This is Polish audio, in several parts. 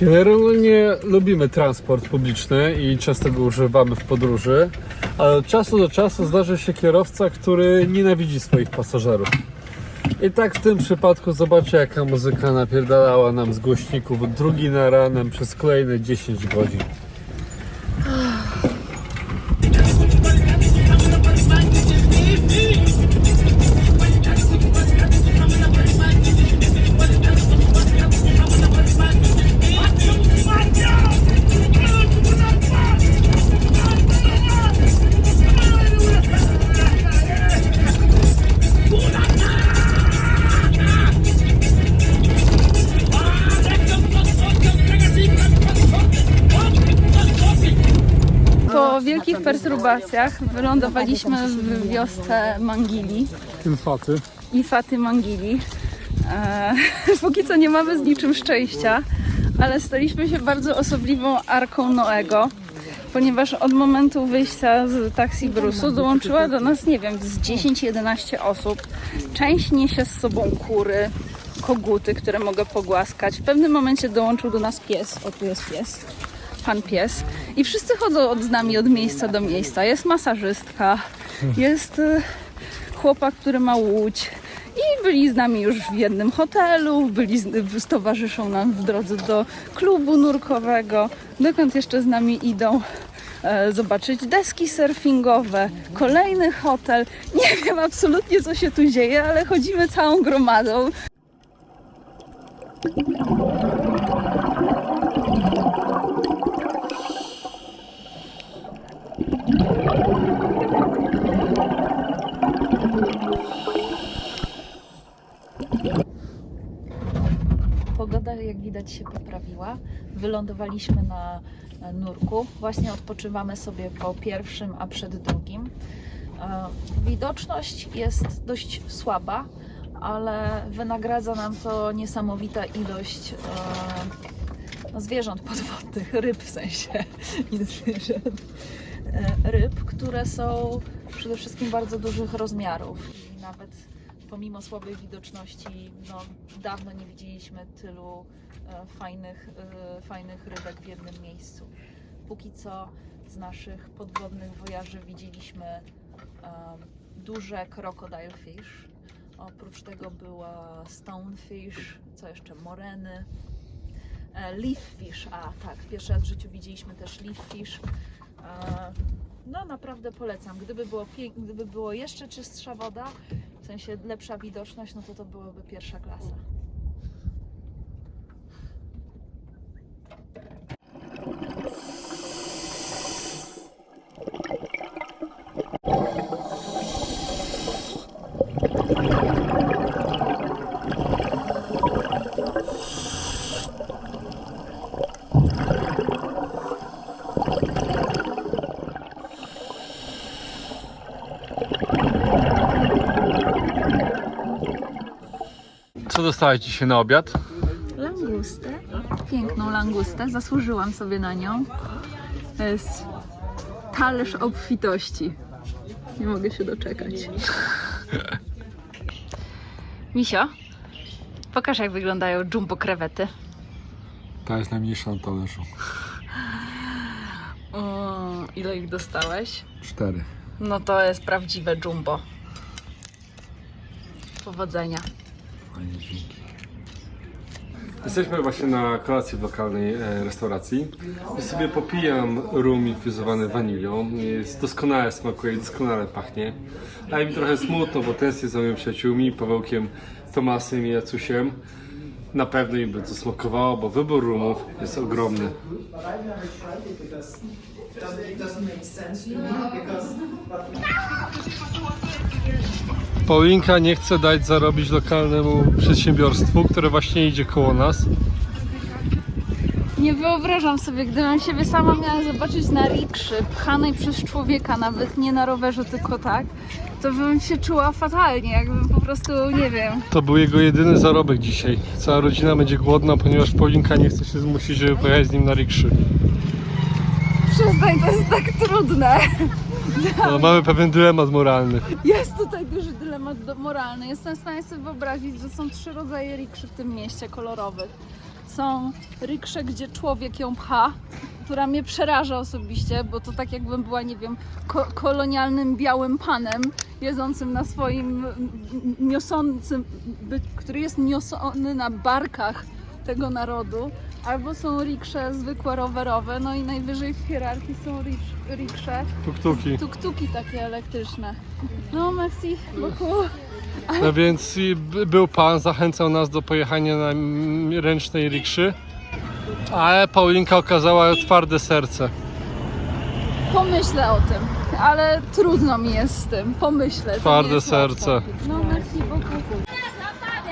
Generalnie lubimy transport publiczny i często go używamy w podróży, ale od czasu do czasu zdarzy się kierowca, który nienawidzi swoich pasażerów. I tak w tym przypadku zobaczcie jaka muzyka napierdalała nam z głośników drugi na ranem przez kolejne 10 godzin. Po wielkich perturbacjach wylądowaliśmy w wiosce Mangili Tym faty. i Faty Mangili. E, póki co nie mamy z niczym szczęścia, ale staliśmy się bardzo osobliwą arką Noego, ponieważ od momentu wyjścia z taksi Brusu dołączyła do nas, nie wiem, z 10-11 osób. Część niesie z sobą kury, koguty, które mogę pogłaskać. W pewnym momencie dołączył do nas pies. O, tu jest pies. Pan pies. I wszyscy chodzą od, z nami od miejsca do miejsca. Jest masażystka, jest y, chłopak, który ma łódź. I byli z nami już w jednym hotelu, byli z, towarzyszą nam w drodze do klubu nurkowego. Dokąd jeszcze z nami idą? E, zobaczyć deski surfingowe, kolejny hotel. Nie wiem absolutnie co się tu dzieje, ale chodzimy całą gromadą. Pogoda, jak widać, się poprawiła. Wylądowaliśmy na e, nurku. Właśnie odpoczywamy sobie po pierwszym, a przed drugim. E, Widoczność jest dość słaba, ale wynagradza nam to niesamowita ilość e, no, zwierząt podwodnych, ryb w sensie, nie zwierząt. Ryb, które są przede wszystkim bardzo dużych rozmiarów i nawet pomimo słabej widoczności, no, dawno nie widzieliśmy tylu e, fajnych, e, fajnych rybek w jednym miejscu. Póki co z naszych podwodnych wojaży widzieliśmy e, duże crocodile fish. Oprócz tego była stonefish, co jeszcze moreny. E, leaf fish, a tak, pierwszy raz w życiu widzieliśmy też leaf fish. E, no naprawdę polecam. Gdyby było, gdyby było jeszcze czystsza woda, w sensie lepsza widoczność, no to to byłoby pierwsza klasa. Co dostałeś dzisiaj na obiad? Langustę. Piękną langustę. Zasłużyłam sobie na nią. To jest talerz obfitości. Nie mogę się doczekać. Misio, pokaż jak wyglądają jumbo krewety. Ta jest najmniejsza na talerzu. O, ile ich dostałeś? Cztery. No to jest prawdziwe jumbo. Powodzenia. Fajnie, dzięki. Jesteśmy właśnie na kolacji w lokalnej e, restauracji. I sobie popijam rum infuzowany wanilią. Jest doskonale smakuje, doskonale pachnie. Ale mi trochę smutno, bo tęsknię za moimi przyjaciółmi, Pawełkiem, Tomasem i Jacusiem. Na pewno im to smakowało, bo wybór rumów jest ogromny. Paulinka nie chce dać zarobić lokalnemu przedsiębiorstwu, które właśnie idzie koło nas. Nie wyobrażam sobie, gdybym siebie sama miała zobaczyć na rikszy, pchanej przez człowieka, nawet nie na rowerze, tylko tak, to bym się czuła fatalnie, jakbym po prostu, nie wiem. To był jego jedyny zarobek dzisiaj. Cała rodzina będzie głodna, ponieważ Paulinka nie chce się zmusić, żeby pojechać z nim na rikszy. Przestań, to jest tak trudne. No, mamy pewien dylemat moralny. Jest tutaj duży dylemat moralny. Jestem w stanie sobie wyobrazić, że są trzy rodzaje rikszy w tym mieście kolorowych. Są riksze, gdzie człowiek ją pcha, która mnie przeraża osobiście, bo to tak jakbym była, nie wiem, ko- kolonialnym białym panem jedzącym na swoim niosącym, który jest niosony na barkach tego narodu. Albo są riksze zwykłe rowerowe, no i najwyżej w hierarchii są riks- riksze, Tuktuki. tuktuki takie elektryczne. No, merci beaucoup. No więc był pan, zachęcał nas do pojechania na ręcznej rikszy, ale Paulinka okazała twarde serce. Pomyślę o tym, ale trudno mi jest z tym. Pomyślę. to nie Twarde jest serce. No, merci beaucoup.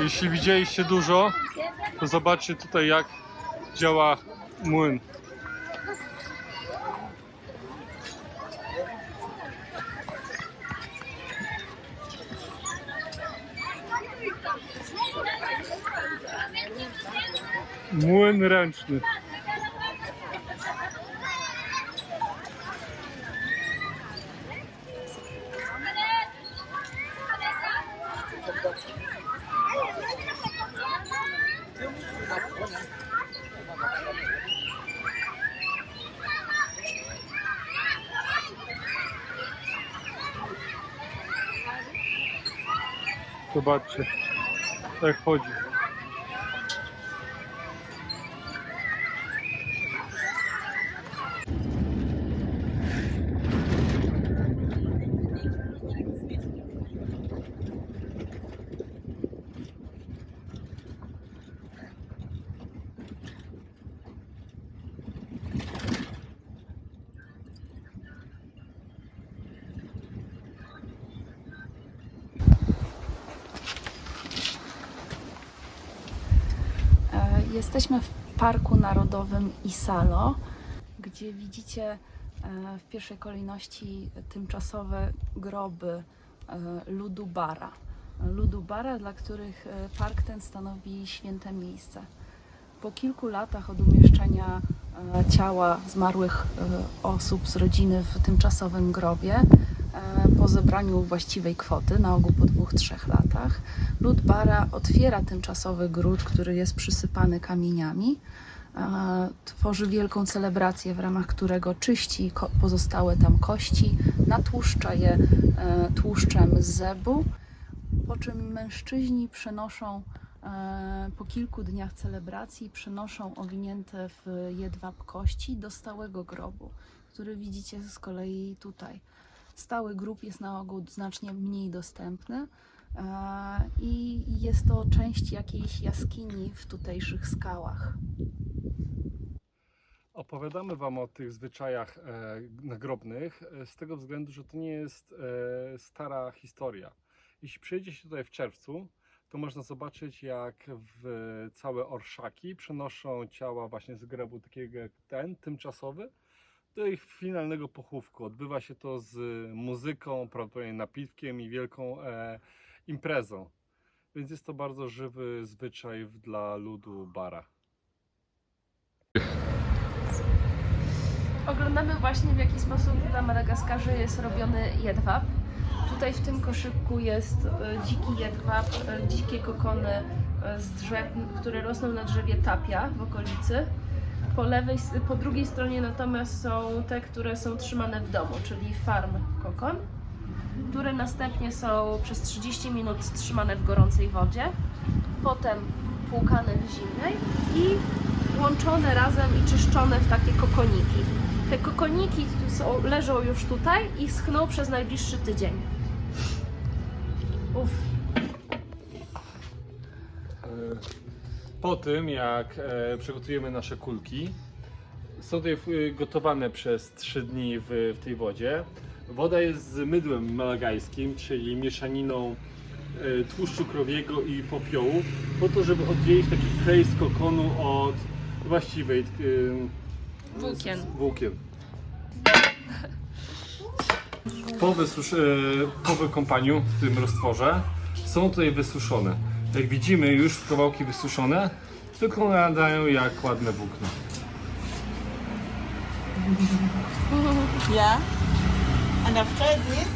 Jeśli widzieliście dużo, to zobaczcie tutaj jak działa młyn. Młyn ręczny. Zobaczcie, jak chodzi. E, Jesteśmy w Parku Narodowym Isalo, gdzie widzicie e, w pierwszej kolejności tymczasowe groby e, ludu Bara. Ludu Bara, dla których e, park ten stanowi święte miejsce. Po kilku latach od umieszczenia ciała zmarłych osób z rodziny w tymczasowym grobie, po zebraniu właściwej kwoty, na ogół po dwóch, trzech latach, Lud Bara otwiera tymczasowy gród, który jest przysypany kamieniami. E, Tworzy wielką celebrację, w ramach którego czyści pozostałe tam kości, natłuszcza je e, tłuszczem z zebu, po czym mężczyźni przenoszą e, po kilku dniach celebracji przenoszą owinięte w jedwab kości do stałego grobu, który widzicie z kolei tutaj. Stały grób jest na ogół znacznie mniej dostępny, E, i jest to część jakiejś jaskini w tutejszych skałach. Opowiadamy Wam o tych zwyczajach e, nagrobnych e, z tego względu, że to nie jest stara historia. Jeśli przyjedzie się tutaj w czerwcu, to można zobaczyć, jak w całe orszaki przenoszą ciała właśnie z grobu takiego jak ten, tymczasowy, do ich finalnego pochówku. Odbywa się to z muzyką, prawdopodobnie napiwkiem i wielką e, imprezą. Więc jest to bardzo żywy zwyczaj dla ludu Bara. Oglądamy właśnie w jaki sposób na Madagaskarze jest robiony jedwab. Tutaj w tym koszyku jest e, dziki jedwab, e, dzikie kokony e, z drzew, które rosną na drzewie tapia w okolicy. Po, lewej, po drugiej stronie natomiast są te, które są trzymane w domu, czyli farm kokon, które następnie są przez 30 minut trzymane w gorącej wodzie, potem płukane w zimnej i łączone razem i czyszczone w takie kokoniki. Te kokoniki są, leżą już tutaj i schną przez najbliższy tydzień. Po tym, jak e, przygotujemy nasze kulki, są tutaj e, gotowane przez 3 dni w, w tej wodzie. Woda jest z mydłem malagajskim, czyli mieszaniną e, tłuszczu krowiego i popiołu, po to, żeby oddzielić taki klej z kokonu od właściwej e, Włókien. z- włókien. Po, wysusz, e, po wykąpaniu w tym roztworze są tutaj wysuszone. Jak widzimy już kawałki wysuszone wyglądają jak ładne włókna. Yeah. And after this,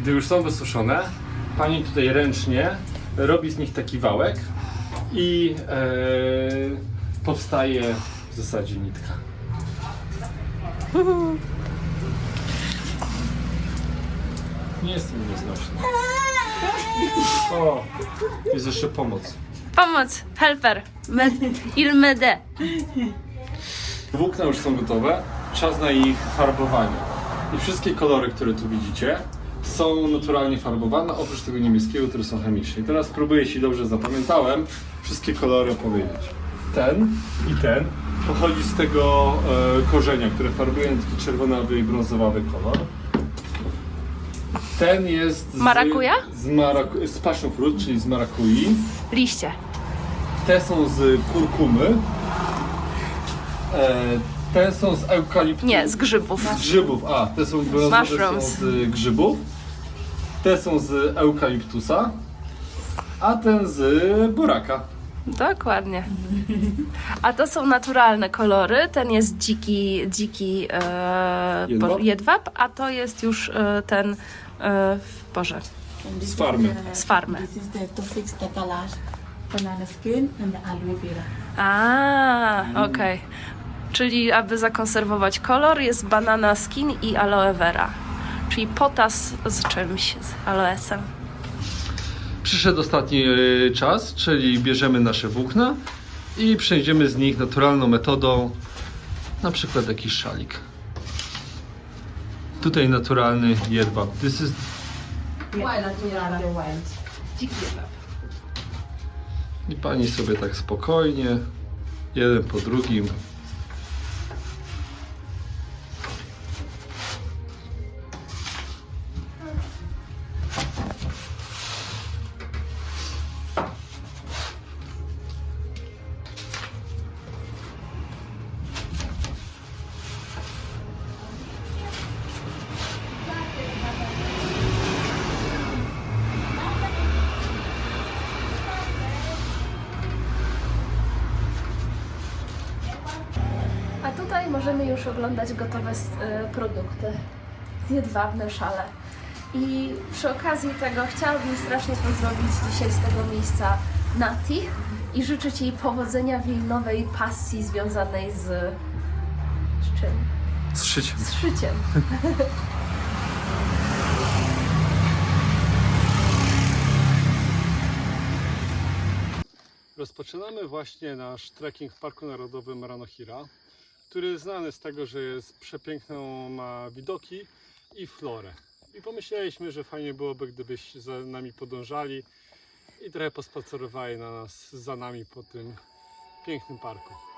Gdy już są wysuszone, pani tutaj ręcznie robi z nich taki wałek i e, powstaje w zasadzie nitka. Nie jestem nieznośny. O, jest jeszcze pomoc. Pomoc, helper, med, il mede. Włókna już są gotowe, czas na ich farbowanie. I wszystkie kolory, które tu widzicie, są naturalnie farbowane, oprócz tego niebieskiego, które są chemicznie. I teraz próbuję, jeśli dobrze zapamiętałem, wszystkie kolory powiedzieć. Ten i ten pochodzi z tego e, korzenia, które farbuje na taki czerwonawy i brązowawy kolor. Ten jest z, Marakuja? z, maraku, z passion fruit, czyli z marakui. Liście. Te są z kurkumy. E, te są z eukaliptu. Nie, z grzybów. Z grzybów. A, te są brązowe są Mushrooms. z grzybów. Te są z eukaliptusa. A ten z buraka. Dokładnie. A to są naturalne kolory. Ten jest dziki, dziki e, Jedwab? bo- jedwab, a to jest już e, ten, e, Boże, And this Z farmy. z farmy. This is the to fix the color. Banana skin and the aloe vera. A, okej. Czyli aby zakonserwować kolor jest banana skin i aloe vera. Czyli potas z czymś, z aloesem. Przyszedł ostatni e, czas, czyli bierzemy nasze włókna i przejdziemy z nich naturalną metodą, na przykład jakiś szalik. Tutaj naturalny jedwab. This is wild. Dziki jedwab. I pani sobie tak spokojnie, jeden po drugim. Możemy już oglądać gotowe y, produkty. Jedwabne szale. I przy okazji tego chciałabym strasznie pozdrowić dzisiaj z tego miejsca Nati i życzyć jej powodzenia w jej nowej pasji związanej z... z czym? Z szyciem. Z szyciem. Rozpoczynamy właśnie nasz trekking w Parku Narodowym Ranohira, który znany z tego, że jest przepiękną, ma widoki i florę. I pomyśleliśmy, że fajnie byłoby, gdybyście za nami podążali i trochę pospacerowali na nas, za nami po tym pięknym parku.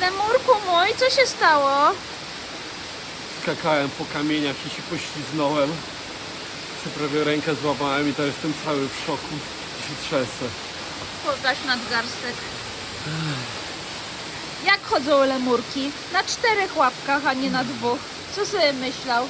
Lemurku mój, co się stało? Skakałem po kamieniach i się pośliznąłem. Się prawie rękę złamałem i teraz jestem cały w szoku. I się trzęsę. Pokaż nadgarstek. Jak chodzą lemurki? Na czterech łapkach, a nie na dwóch. Co sobie myślał?